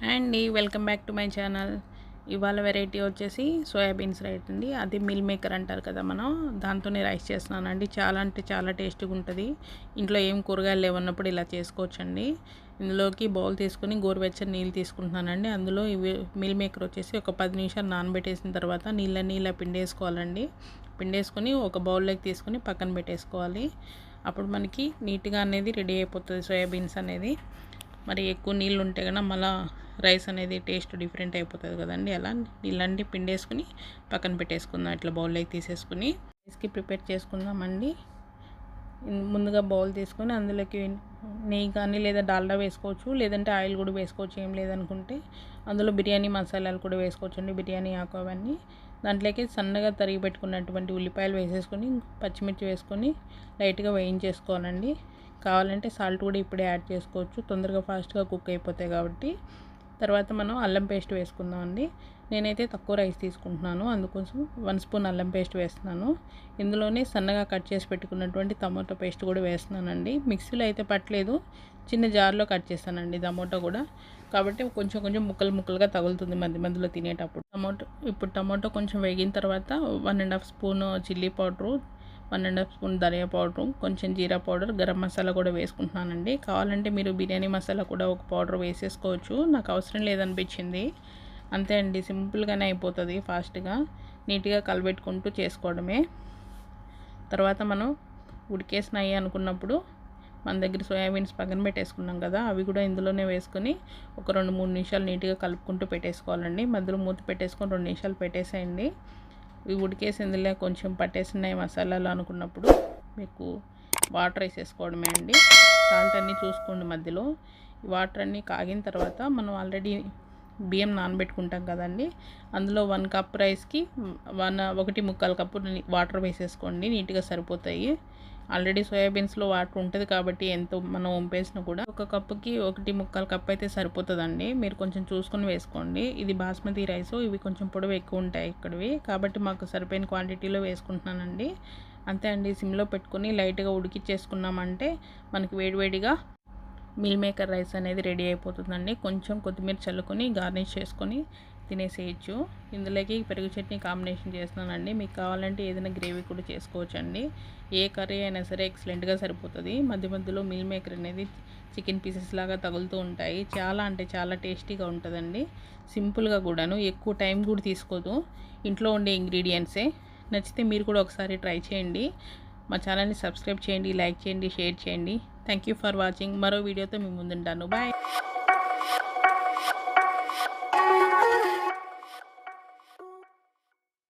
Hi అండి welcome back to my channel. ఇవాళ variety వచ్చేసి సోయాబీన్స్ రైట్ అండి. అది మిల్ మేకర్ అంటారు కదా మనం. దాంతోనే రైస్ చేస్తున్నానండి. చాలా అంటే చాలా టేస్టీగా ఉంటుంది. ఇంట్లో ఏం కూరగాయలు లేవన్నప్పుడు ఇలా చేసుకోవచ్చండి. ఇందులోకి బౌల్ తీసుకుని గోరువెచ్చని నీళ్ళు తీసుకుంటున్నానండి. అందులో ఇవి మిల్ మేకర్ వచ్చేసి ఒక పది నిమిషాలు నానబెట్టేసిన తర్వాత నీళ్ళని ఇలా పిండేసుకోవాలండి. పిండేసుకొని ఒక బౌల్లోకి తీసుకుని పక్కన పెట్టేసుకోవాలి. అప్పుడు మనకి నీట్గా అనేది రెడీ అయిపోతుంది సోయాబీన్స్ అనేది. మరి ఎక్కువ నీళ్ళు ఉంటే కన్నా మళ్ళీ రైస్ అనేది టేస్ట్ డిఫరెంట్ అయిపోతుంది కదండి అలా నీళ్ళన్నీ పిండేసుకుని పక్కన పెట్టేసుకుందాం ఇట్లా బౌల్లోకి తీసేసుకుని. రైస్కి ప్రిపేర్ చేసుకుందామండి. ముందుగా బౌల్ తీసుకొని అందులోకి నెయ్యి కానీ లేదా డాల్డా వేసుకోవచ్చు లేదంటే ఆయిల్ కూడా వేసుకోవచ్చు ఏం లేదనుకుంటే అందులో బిర్యానీ మసాలాలు కూడా వేసుకోవచ్చు అండి బిర్యానీ ఆకు అవన్నీ. దాంట్లోకి సన్నగా తరిగి పెట్టుకున్నటువంటి ఉల్లిపాయలు వేసేసుకొని పచ్చిమిర్చి వేసుకొని లైట్గా వేయించేసుకోవాలండి. కావాలంటే సాల్ట్ కూడా ఇప్పుడే యాడ్ చేసుకోవచ్చు తొందరగా ఫాస్ట్గా కుక్ అయిపోతాయి కాబట్టి. తర్వాత మనం అల్లం పేస్ట్ వేసుకుందాం అండి నేనైతే తక్కువ రైస్ తీసుకుంటున్నాను. అందుకోసం వన్ స్పూన్ అల్లం పేస్ట్ వేస్తున్నాను. ఇందులోనే సన్నగా కట్ చేసి పెట్టుకున్నటువంటి టమోటో పేస్ట్ కూడా వేస్తున్నానండి. మిక్సీలో అయితే పట్టలేదు. చిన్న జార్లో కట్ చేస్తానండి టమోటో కూడా. కాబట్టి కొంచెం కొంచెం ముక్కలు ముక్కలుగా తగులుతుంది మధ్య మధ్యలో తినేటప్పుడు. టమోటో ఇప్పుడు టమోటో కొంచెం వేగిన తర్వాత one and half spoon chilli powder one and half spoon dhania powder కొంచెం జీరా పౌడర్ గరం మసాలా కూడా వేసుకుంటున్నానండి. కావాలంటే మీరు బిర్యానీ మసాలా కూడా ఒక పౌడర్ వేసేసుకోవచ్చు. నాకు అవసరం లేదనిపించింది. అంతే అండి సింపుల్గానే అయిపోతుంది ఫాస్ట్గా నీట్గా కలబెట్టుకుంటూ చేసుకోవడమే. తర్వాత మనం ఉడికేసినాయి అనుకున్నప్పుడు మన దగ్గర సోయాబీన్స్ పక్కన పెట్టేసుకున్నాం కదా అవి కూడా ఇందులోనే వేసుకొని ఒక రెండు మూడు నిమిషాలు నీట్గా కలుపుకుంటూ పెట్టేసుకోవాలండి. మధ్యలో మూత పెట్టేసుకొని రెండు నిమిషాలు పెట్టేసేయండి. ఇవి ఉడికేసిందిలే కొంచెం పట్టేసినాయి మసాలాలు అనుకున్నప్పుడు మీకు వాటర్ వేసేసుకోవడమే అండి. సాల్ట్ అన్నీ చూసుకోండి మధ్యలో. వాటర్ అన్నీ కాగిన తర్వాత మనం ఆల్రెడీ బియ్యం నానబెట్టుకుంటాం కదండి. అందులో వన్ కప్ రైస్కి వన్ ఒకటి ముక్కాలు కప్పు వాటర్ వేసేసుకోండి నీట్గా సరిపోతాయి. ఆల్రెడీ సోయాబీన్స్లో వాటర్ ఉంటుంది కాబట్టి ఎంతో మనం వంపేసినా కూడా ఒక కప్పుకి ఒకటి ముక్కలు కప్ అయితే సరిపోతుందండి. మీరు కొంచెం చూసుకొని వేసుకోండి. ఇది బాస్మతి రైస్ ఇవి కొంచెం పొడవు ఎక్కువ ఉంటాయి ఇక్కడవి. కాబట్టి మాకు సరిపోయిన క్వాంటిటీలో వేసుకుంటున్నానండి. అంతే అండి. సిమ్లో పెట్టుకుని లైట్గా ఉడికిచ్చేసుకున్నామంటే మనకి వేడివేడిగా మిల్ మేకర్ రైస్ అనేది రెడీ అయిపోతుందండి. కొంచెం కొత్తిమీర చల్లుకొని గార్నిష్ చేసుకొని తినేసేయచ్చు. ఇందులోకి పెరుగు చట్నీ కాంబినేషన్ చేస్తున్నానండి. మీకు కావాలంటే ఏదైనా గ్రేవీ కూడా చేసుకోవచ్చండి. ఏ కర్రీ అయినా సరే ఎక్సలెంట్గా సరిపోతుంది. మధ్య మధ్యలో మిల్ మేకర్ అనేది చికెన్ పీసెస్ లాగా తగులుతూ ఉంటాయి. చాలా అంటే చాలా టేస్టీగా ఉంటుందండి. సింపుల్గా కూడాను. ఎక్కువ టైం కూడా తీసుకోదు. ఇంట్లో ఉండే ఇంగ్రీడియంట్సే. నచ్చితే మీరు కూడా ఒకసారి ట్రై చేయండి. మా ఛానల్ని సబ్స్క్రైబ్ చేయండి లైక్ చేయండి షేర్ చేయండి. థ్యాంక్ యూ ఫర్ వాచింగ్ మరో వీడియోతో మీ ముందుంటాను. బాయ్